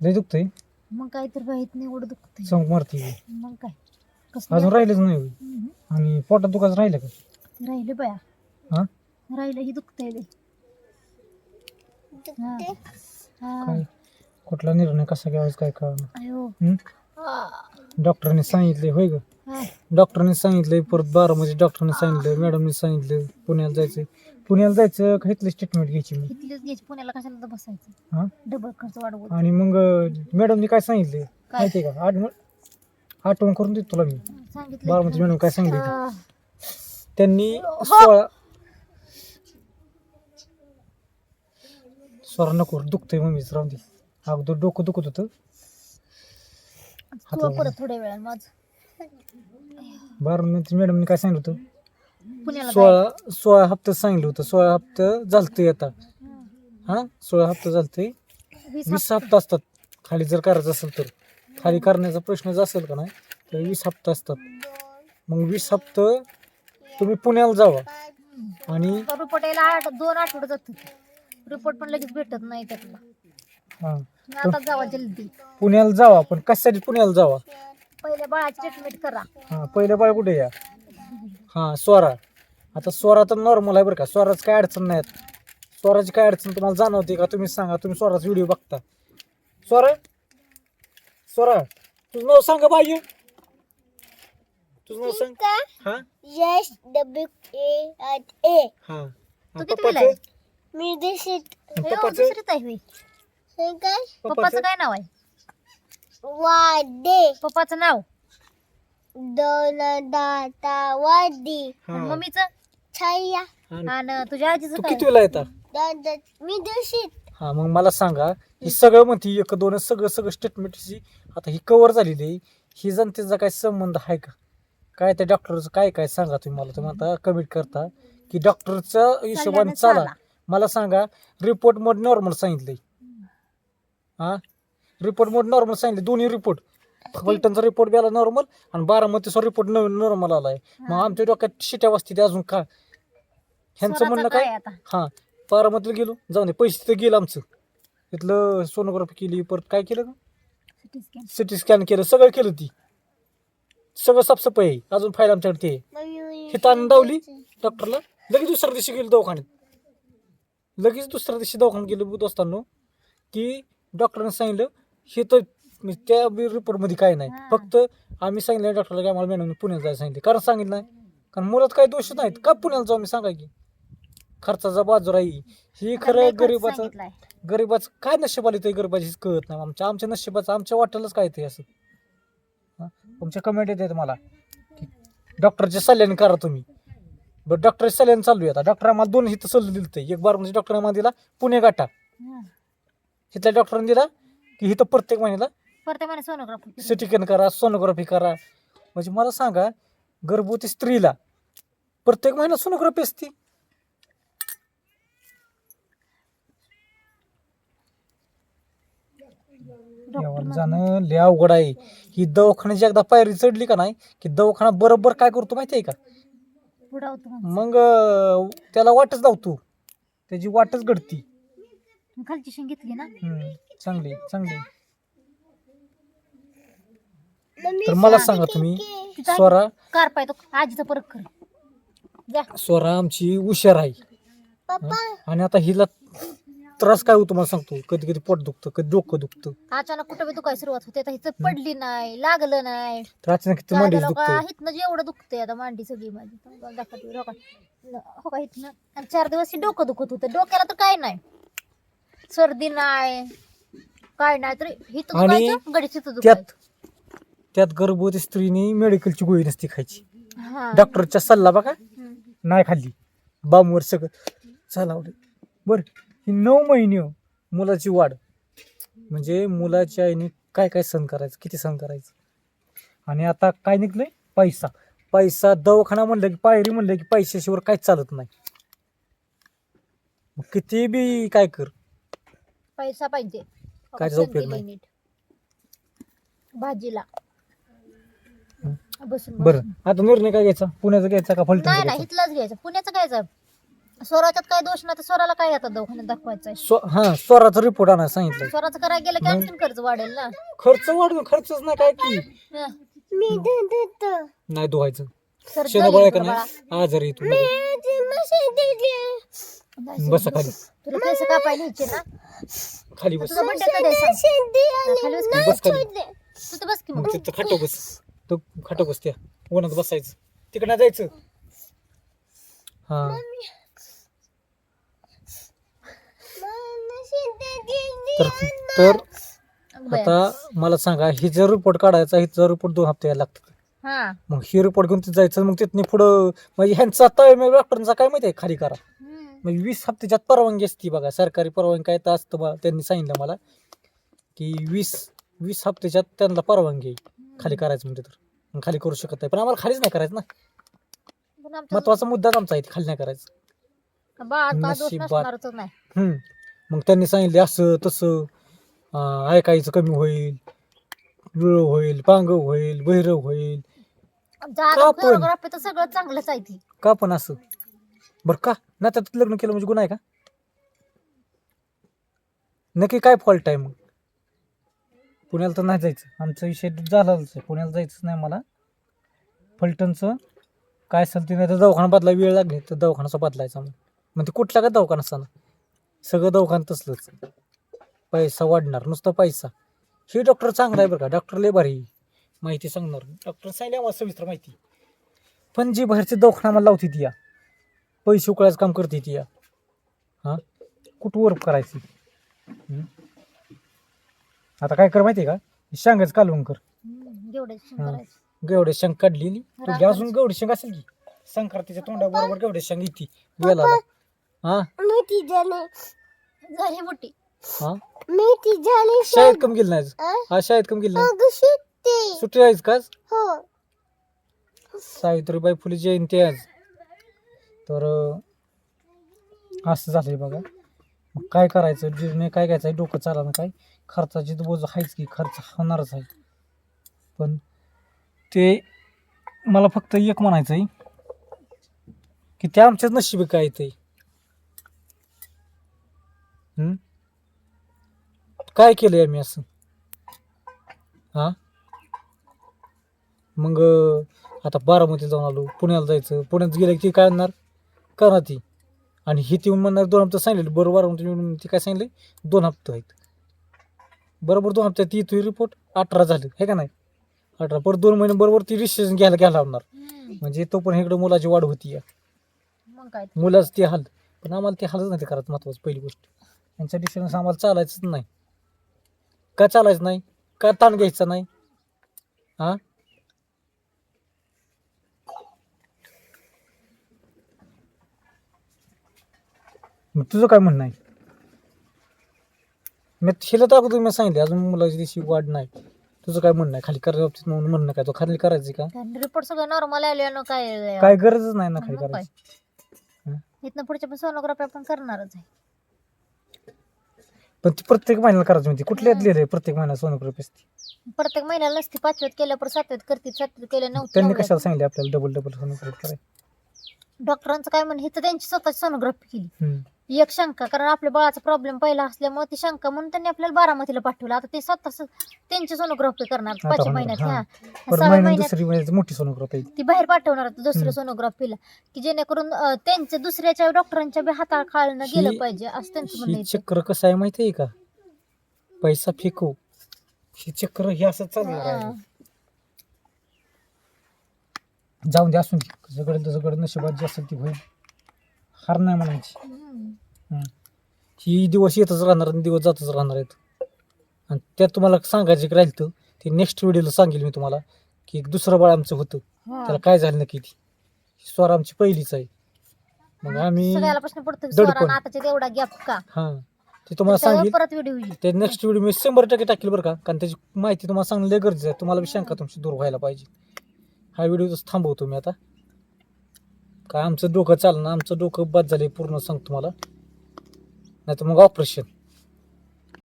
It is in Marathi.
लय दुखतंय मग काय तर माहीत नाही एवढं दुखतंय चमक मारती मग काय कसं अजून राहिलेच नाही होय. हम्म. आणि पोटात दुखायचं राहिलं का राहिले बाया हा राहिलं ही दुखतंय लय. हा. हा. काय कुठला निर्णय कसा घ्यावायचा काय कळणार अयो. डॉक्टरांनी सांगितले होय ग. डॉक्टरांनी सांगितलंय परत बारामध्ये डॉक्टरांनी सांगितलं मॅडमनी सांगितलं पुण्याला जायचं पुण्याला जायचं का इथलीच ट्रीटमेंट घ्यायची मी इथलीच घ्यायची. पुण्याला कशाला तर बसायचं? हा? डबल खर्च वाढवत आणि मग मॅडमनी काय सांगितले माहितीये का? आठवण आठवण करून देतो तुला मी. सांगितलं बारामती मॅडम काय सांगितले ते. हा. त्यांनी सोळा सोळा नको दुखतंय मम्मीच राहून दे. अगोदर डोकं दुखत होतं. तू परत थोड्या वेळानं माझ. बारामती मॅडमनी काय सांगितलं होतं? पुण्याला सोळा सोळा हप्ते सांगितलं होतं. सोळा हप्ते झालतंय आता. हा? सोळा हप्ते झालतंय वीस वीस हप्ता. असतात. खाली जर करायचं असेल तर. खाली करण्याचा प्रश्न जर असेल का नाही तर वीस हप्ते असतात. मग वीस हप्ते तुम्ही पुण्याला जावा. आणि रिपोर्ट यायला आठ दोन आठवडे जातात. रिपोर्ट पण लगेच भेटत नाही त्यातला. हा. आता जावा जल्दी. पुण्याला जावा पण कशासाठी पुण्याला जावा? पहिले बाळाची ट्रीटमेंट करा. हा पहिलं बाळ कुठे या हा स्वरा. आता स्वरा तर नॉर्मल आहे बरं का. स्वराच काय अडचण नाही स्वराची काय अडचण तुम्हाला जाणवते का? तुम्ही सांगा. तुम्ही स्वराचा व्हिडिओ बघता. स्वरा? स्वरा तुझं नाव सांगा पाहिजे तुझं नाव सांग. हा? यश डब्ल्यू ए हा. आहे? पप्पाचं? मी दिसित आणि अयो, पप्पाचं? दुसरीच आहे होय. हे काय? पप्पाचं पप्पाचं? काय नाव आहे? वाडे. पप्पाचं नाव? दोन दाता वाडी हा. मम्मीचं? छाया. आणि आणि तुझ्या आजीचं तू काय? कितवीला येता? मी दिसित हा मग मला सांगा ही सगळं म्हणते एक दोन सगळं सगळं स्टेटमेंटची आता ही कव्हर झालेली आहे ही जनतेचा काय संबंध आहे का? काय त्या डॉक्टरचं काय काय सांगा तुम्ही मला? तुम्ही आता कमिट करता की डॉक्टरच्या हिशोबाने चाला. चाला. मला सांगा रिपोर्ट मोड नॉर्मल सांगितलंय. हा? रिपोर्ट मोड नॉर्मल सांगितले. दोन्ही रिपोर्ट फलटणचा रिपोर्ट बी आला नॉर्मल आणि बारामतीचा रिपोर्ट नवीन नॉर्मल आलाय. मग आमच्या डोक्यात शिट्या वाजते अजून का? ह्यांचं म्हणणं काय? हा बारामतीला गेलो. जाऊन दे पैसे तर गेलं आमचं. तिथलं सोनोग्राफी केली परत काय केलं. सिटी स्कॅन केलं सगळं केलं ती. सगळं साफसफाई आहे. अजून फाईल आमच्याकडे ते. हिथं आणून दावली डॉक्टरला. लगेच दुसऱ्या दिवशी गेलो दवाखान्यात. लगेच दुसऱ्या दिवशी दवाखान्यात गेलो बुध असताना. की डॉक्टरने सांगितलं हे तर म्हणजे त्या रिपोर्टमध्ये काय नाही. हा. फक्त आम्ही सांगितलं डॉक्टरला की आम्हाला मॅडमने पुण्याला जायला सांगितले. कारण सांगितलं नाही. कारण मुलात काही दोष नाहीत. का पुण्याला जाऊ मी सांगा की? खर्चाचा बाजू राही ही आता खरं गरीबाचं. गरीबाचं काय नशीब आली ते गरीबाची कळत नाही. आमच्या आमच्या नशिबाचं आमच्या वाटेलच काय ते असं. हा? तुमच्या कमेंट येतात मला. की डॉक्टरच्या सल्ल्याने करा तुम्ही. बरं डॉक्टरच्या सल्ल्याने चालू आहे आता. डॉक्टर आम्हाला दोन हिथं सल्ले दिलते. एक बार म्हणजे डॉक्टर आम्हाला दिला पुणे गाठा हा. इथल्या डॉक्टरांनी दिला की इथं प्रत्येक महिन्याला प्रत्येक महिन्यात सोनोग्राफी सिटी स्कॅन करा सोनोग्राफी करा. म्हणजे मला सांगा गर्भवती स्त्रीला प्रत्येक महिन्यात सोनोग्राफी असते? देवाला जाणं लय अवघड आहे. ही दवाखान्याची एकदा पायरी चढली का नाही की दवाखाना बरोबर काय करतो माहिती आहे का मग. मग अं, त्याला वाटच लावतो. त्याची वाटच घडती. खालची शेंग घेतली ना? हम्म, चांगली चांगली. तर मला सांगा तुम्ही स्वरा कार पाय तो आजीचा परत कर. जा. स्वरा आमची हुशार आहे. पप्पा. आणि आता हिला त्रास काय होतो मला सांगतो. कधी कधी पोट दुखतं कधी डोकं दुखतं. अचानक कुठं बी दुखायला सुरुवात होते. आता हिचं पडली नाही लागलं नाही. तर अचानक किती मांडीच दुखतं हिथनं जेवढं दुखतंय आता मांडी सगळी माझी. दाखवते हो का न- हो का हिथनं आणि चार दिवस हे डोकं दुखत होतं. डोक्याला तर काय नाही. सर्दी नाही काय नाही तर आणि गडीच त्यात त्यात गर्भवती स्त्रीने मेडिकलची गोळी नसते खायची. हा. डॉक्टरचा सल्ला बघा. नाही खाल्ली. बामवर सगळं चालवलं. बरं ही नऊ महिने मुलाची वाढ. म्हणजे मुलाच्या आईने काय काय सहन करायचं किती सहन करायचं? आणि आता काय निघलंय? पैसा. पैसा दवाखाना म्हणलं की पायरी म्हणलं की पैशाशिवाय काहीच चालत नाही. मग किती बी काय कर. पैसा पाहिजे. उपयोग नाही. नीट. भाजीला. बसून बरं. बसून. आता निर्णय काय घ्यायचा? पुण्याचा घ्यायचा का नाही फलटण नाही इथलाच घ्यायचं. पुण्याचं घ्यायचं स्वराच्यात काय दोष नाही तर स्वराला काय आता दवाखान्यात दाखवायचं आहे हा स्वराचा रिपोर्ट आणायला सांगितलं स्वराचं करायला गेलं की आणखीन खर्च वाढेल ना? खर्च वाढून खर्चच नाही काय की? हं. देतो नाही धुवायचं. झाली का बाळा. नाही आजारी येतो बसा खाली. तुला पैसे कापायला न्यायचे ना? खाली बस. तुझा बड्डे कधी आहे सांग? मशीन दिली खाली बस की. बस खाली तू तर बस की मग. मग तिथं खाटो बस. तो खाटो बस त्या. उन्हात बसायचं. तिकडं नाही जायचं. हा. तर तर. आता मला सांगा हिचा रिपोर्ट काढायचा हिचा रिपोर्ट दोन हप्ते यायला लागतात. हा. मग ही रिपोर्ट घेऊन तिथं जायचं मग तिथनं पुढं म्हणजे ह्यांचा ताळमेळ डॉक्टरांचा काय माहिती आहे? खाली करा. म्हणजे वीस हप्त्याच्यात परवानगी असती बघा. सरकारी परवानगी काय तर असतं बा त्यांनी सांगितलं मला की वीस वीस हप्त्याच्यात त्यांना परवानगी आहे. खाली करायचं म्हणजे तर. मग खाली करू शकत नाही. पण आम्हाला खालीच नाही करायचं ना. पण महत्त्वाचा मुद्दाच आमचा आहे ते खाली नाही करायचं. बाळात काय दोष नशिबात. नसणारच नाही. हम्म. मग त्यांनी सांगितले असं तसं अं, ऐकायचं कमी होईल डोळं होईल पांग होईल बहिर होईल. आमच्या का पण? फोटोग्राफी तर सगळं चांगलंच आहे ती. का पण असं? बरं का? ना त्यात लग्न केलं म्हणजे गुन्हा आहे का? नक्की काय फॉल्ट आहे मग? पुण्याला तर नाही जायचं. आमचा विषय झालाच. आहे पुण्याला जायचंच नाही मला. फलटणचं काय असेल ते नाही तर दवाखाना बदला वेळ लागली तर दवाखानाचा बदलायचा मग. म्हणजे मग ते कुठला का दवाखाना असताना? सगळं दवाखाना तसलंच. पैसा वाढणार नुसता पैसा. हे डॉक्टर चांगला आहे बरं का? डॉक्टर लय भारी माहिती सांगणार. डॉक्टर सांगितलं आम्हाला सविस्तर माहिती. पण जी बाहेरचे दवाखाना मला लावती ती या. पैसे उकळायचं काम करते ती. या हां? कुठं वर करायची? हं? आता काय कर माहिती आहे का? शांगाच कालवून कर. हा. करायचं. गवडे शेंग काढलेली. तू राखायची. अजून गवडे शेंग असेल की? संक्रांतीच्या तोंडाबरोबर गवडे शेंग येते वेळाला हा? मोठी झाली झाली मोठी. हा? मोठी झाली शाळेत कम गेली नाही आज? हा शाळेत कम गेली नाही? सुट्टी. आहेच का आज? हो. सावित्रीबाई फुले जयंती आहे आज. तर असं झालं आहे बघा. मग काय करायचं? निर्णय काय घ्यायचा? आहे डोकं चाला ना काय? खर्चाची बोज आहेच की खर्च होणारच आहे. पण ते मला फक्त एक म्हणायचं आहे की ते आमच्याच नशिबी काय ते? काय केलं आम्ही असं? हां? मग आता बारामतीला जाऊन आलो. पुण्याला जायचं. पुण्यात गेलं की काय आणणार करा ती. आणि ही ती म्हणणार दोन हप्ते सांगितले. बरोबर येऊन ती काय सांगितले? दोन हप्ते आहेत. बरोबर दोन हप्त्यात ती तुझी रिपोर्ट अठरा झाले. हे का नाही? अठरा. परत दोन महिने बरोबर ती रिजिस्ट्रेशन घ्यायला घ्यायला लावणार. म्हणजे तो पण इकडे मुलाची वाढ होती या. मग काय? तर. मुलाच ते हाल. पण आम्हाला ते हालच नाही ते करायचं महत्वाचं पहिली गोष्ट. यांच्या डिसिजन्स आम्हाला चालायचंच नाही. का चालायचं नाही? का ताण घ्यायचा नाही? हा मग तुझं काय म्हणणं आहे? मी हिला तर अगोदर मी सांगितले अजून मुलाची दिवशी वाढ नाही. तुझं काय म्हणणं आहे? खाली करायच्या बाबतीत म्हणून म्हणणं काय? तो खाली करायची का? रिपोर्ट सगळं नॉर्मल आले ना काय काय गरजच नाही ना खाली? करायची. हं? इथनं पुढच्या पण सोनोग्राफी आपण करणारच आहे. पण ती प्रत्येक महिन्याला करायची म्हणते. कुठल्यात लिहिलंय प्रत्येक महिन्याला सोनोग्राफी असते? प्रत्येक महिन्याला नसते पाचव्यात केल्या पर सातव्यात करतील सातव्यात केल्या त्यांनी नव्हतं कशाला सांगितले आपल्याला डबल डबल सोनोग्राफी करायची? डॉक्टरांचं काय म्हण तर त्यांची स्वतःची सोनोग्राफी केली. हम्म. एक शंका कारण आपल्या बाळाचा प्रॉब्लेम पहिला असल्यामुळे ती शंका म्हणून त्यांनी आपल्याला बारामतीला पाठवलं आता ते स्वतः त्यांची सोनोग्राफी करणार आता पाचव्या होणार, महिन्यात हा. हा परत सहाव्या महिन्यात महिन्यात दुसरी मोठी सोनोग्राफी ती बाहेर पाठवणार आता दुसऱ्या. सोनोग्राफीला की जेणेकरून अं, त्यांच्या दुसऱ्याच्या डॉक्टरांच्या बी हाताळ खालनं ही- गेलं पाहिजे असं त्यांचं म्हणणं ही आहे. चक्र कसं आहे माहिती आहे का पैसा फेकू ही चक्र हे असं हा. आहे जाऊन दे असून सगळं सगळं नशिबात जे असेल ती होईल हार नाही म्हणायची. ही दिवस येतच राहणार आणि दिवस जातच राहणार आहेत. आणि त्यात तुम्हाला सांगायचं राहिलं तर ते नेक्स्ट व्हिडिओला सांगेल मी तुम्हाला की एक दुसरं बाळ आमचं होतं. त्याला काय झालं नक्की ती? स्वर आमची पहिलीच आहे. मग आम्ही सगळ्याला प्रश्न पडतो की दडपण. स्वरानं आताच्या तेवढा गॅप का? हां. ते तुम्हाला त्याच्यावर सांगेल परत व्हिडिओ येईल. ते नेक्स्ट व्हिडिओ मी शंभर टक्के टाकेल बरं का कारण त्याची माहिती तुम्हाला सांगणं लय गरजेचं आहे. तुम्हाला बी शंका तुमची दूर व्हायला पाहिजे. हा व्हिडिओ थांबवतो मी आता. काय आमचं डोकं चालणार आमचं डोकं बाद झाले पूर्ण सांगतो तुम्हाला. नाही तर मग ऑपरेशन